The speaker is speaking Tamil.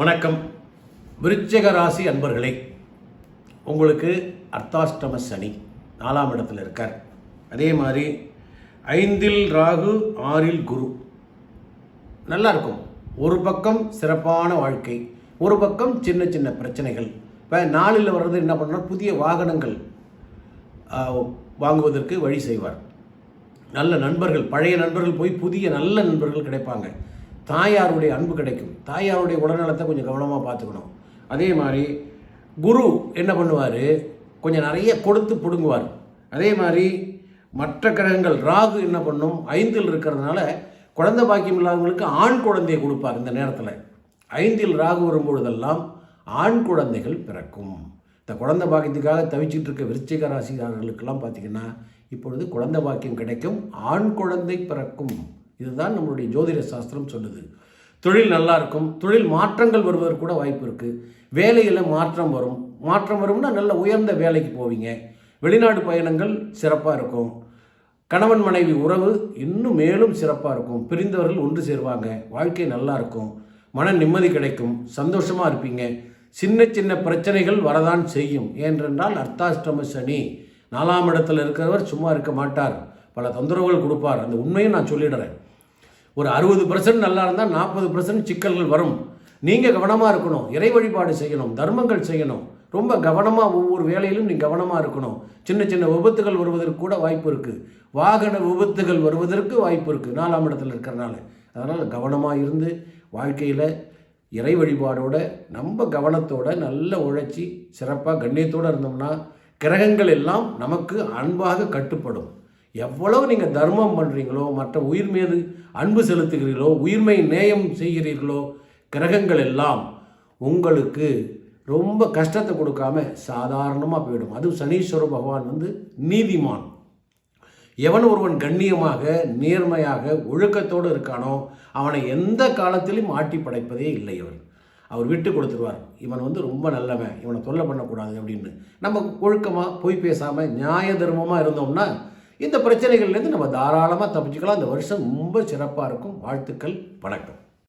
வணக்கம். விருச்சிக ராசி அன்பர்களே உங்களுக்கு அர்த்தாஷ்டம சனி நாலாம் இடத்துல இருக்கார். அதே மாதிரி ஐந்தில் ராகு ஆறில் குரு. நல்லா இருக்கும் ஒரு பக்கம் சிறப்பான வாழ்க்கை ஒரு பக்கம் சின்ன சின்ன பிரச்சனைகள். இப்போ நாளில் வர்றது என்ன பண்ணுறோம் புதிய வாகனங்கள் வாங்குவதற்கு வழி செய்வார். நல்ல நண்பர்கள் பழைய நண்பர்கள் போய் புதிய நல்ல நண்பர்கள் கிடைப்பாங்க. தாயாருடைய அன்பு கிடைக்கும். தாயாருடைய உடல்நலத்தை கொஞ்சம் கவனமாக பார்த்துக்கணும். அதே மாதிரி குரு என்ன பண்ணுவார்? கொஞ்சம் நிறைய கொடுத்து பிடுங்குவார். அதே மாதிரி மற்ற கிரகங்கள் ராகு என்ன பண்ணும்? ஐந்தில் இருக்கிறதுனால குழந்தை பாக்கியம் இல்லாதவங்களுக்கு ஆண் குழந்தையை கொடுப்பார் இந்த நேரத்தில். ஐந்தில் ராகு வரும்பொழுதெல்லாம் ஆண் குழந்தைகள் பிறக்கும். இந்த குழந்தை பாக்கியத்துக்காக தவிச்சிட்டு இருக்க விருச்சிக ராசிக்காரர்களுக்கெல்லாம் பார்த்தீங்கன்னா இப்பொழுது குழந்தை பாக்கியம் கிடைக்கும் ஆண் குழந்தை பிறக்கும். இதுதான் நம்மளுடைய ஜோதிட சாஸ்திரம் சொல்லுது. தொழில் நல்லா இருக்கும் தொழில் மாற்றங்கள் வருவதற்கு கூட வாய்ப்பு இருக்குது வேலையில் மாற்றம் வரும். மாற்றம் வரும்னா நல்ல உயர்ந்த வேலைக்கு போவீங்க. வெளிநாடு பயணங்கள் சிறப்பாக இருக்கும். கணவன் மனைவி உறவு இன்னும் மேலும் சிறப்பாக இருக்கும். பிரிந்தவர்கள் ஒன்று சேருவாங்க. வாழ்க்கை நல்லா இருக்கும் மன நிம்மதி கிடைக்கும். சந்தோஷமாக இருப்பீங்க. சின்ன சின்ன பிரச்சனைகள் வரதான் செய்யும். ஏனென்றால் அர்த்தாஷ்டம சனி நாலாம் இடத்தில் இருக்கிறவர் சும்மா இருக்க மாட்டார். பல தொந்தரவுகள் கொடுப்பார். அந்த உண்மையை நான் சொல்லிடுறேன். ஒரு அறுபது பர்சன்ட் நல்லா இருந்தால் நாற்பது பர்சன்ட் சிக்கல்கள் வரும். நீங்கள் கவனமாக இருக்கணும். இறை வழிபாடு செய்யணும். தர்மங்கள் செய்யணும். ரொம்ப கவனமாக ஒவ்வொரு வேலையிலும் நீ கவனமாக இருக்கணும். சின்ன சின்ன விபத்துகள் வருவதற்கு கூட வாய்ப்பு இருக்குது வாகன விபத்துகள் வருவதற்கு வாய்ப்பு இருக்குது நாலாம் இடத்துல இருக்கிறனால. அதனால் கவனமாக இருந்து வாழ்க்கையில் இறை வழிபாடோட நம்ம கவனத்தோட நல்ல உழைச்சி சிறப்பாக கண்ணியத்தோடு இருந்தோம்னா கிரகங்கள் எல்லாம் நமக்கு அன்பாக கட்டுப்படும். எவ்வளவு நீங்கள் தர்மம் பண்ணுறீங்களோ மற்ற உயிர் மீது அன்பு செலுத்துகிறீர்களோ உயிர்மை நேயம் செய்கிறீர்களோ கிரகங்கள் எல்லாம் உங்களுக்கு ரொம்ப கஷ்டத்தை கொடுக்காம சாதாரணமாக போயிடும். அதுவும் சனீஸ்வர பகவான் வந்து நீதிமான். எவன் ஒருவன் கண்ணியமாக நேர்மையாக ஒழுக்கத்தோடு இருக்கானோ அவனை எந்த காலத்திலும் ஆட்டி படைப்பதே இல்லை அவன். அவர் விட்டு கொடுத்துருவார். இவன் வந்து ரொம்ப நல்லவன். இவனை தொல்லை பண்ணக்கூடாது அப்படின்னு. நம்ம ஒழுக்கமாக பொய் பேசாமல் நியாய தர்மமாக இருந்தோம்னா இந்த பிரச்சனைகள்லேருந்து நம்ம தாராளமாக தப்பிச்சுக்கலாம். இந்த வருஷம் ரொம்ப சிறப்பாக இருக்கும். வாழ்த்துக்கள் வணக்கம்.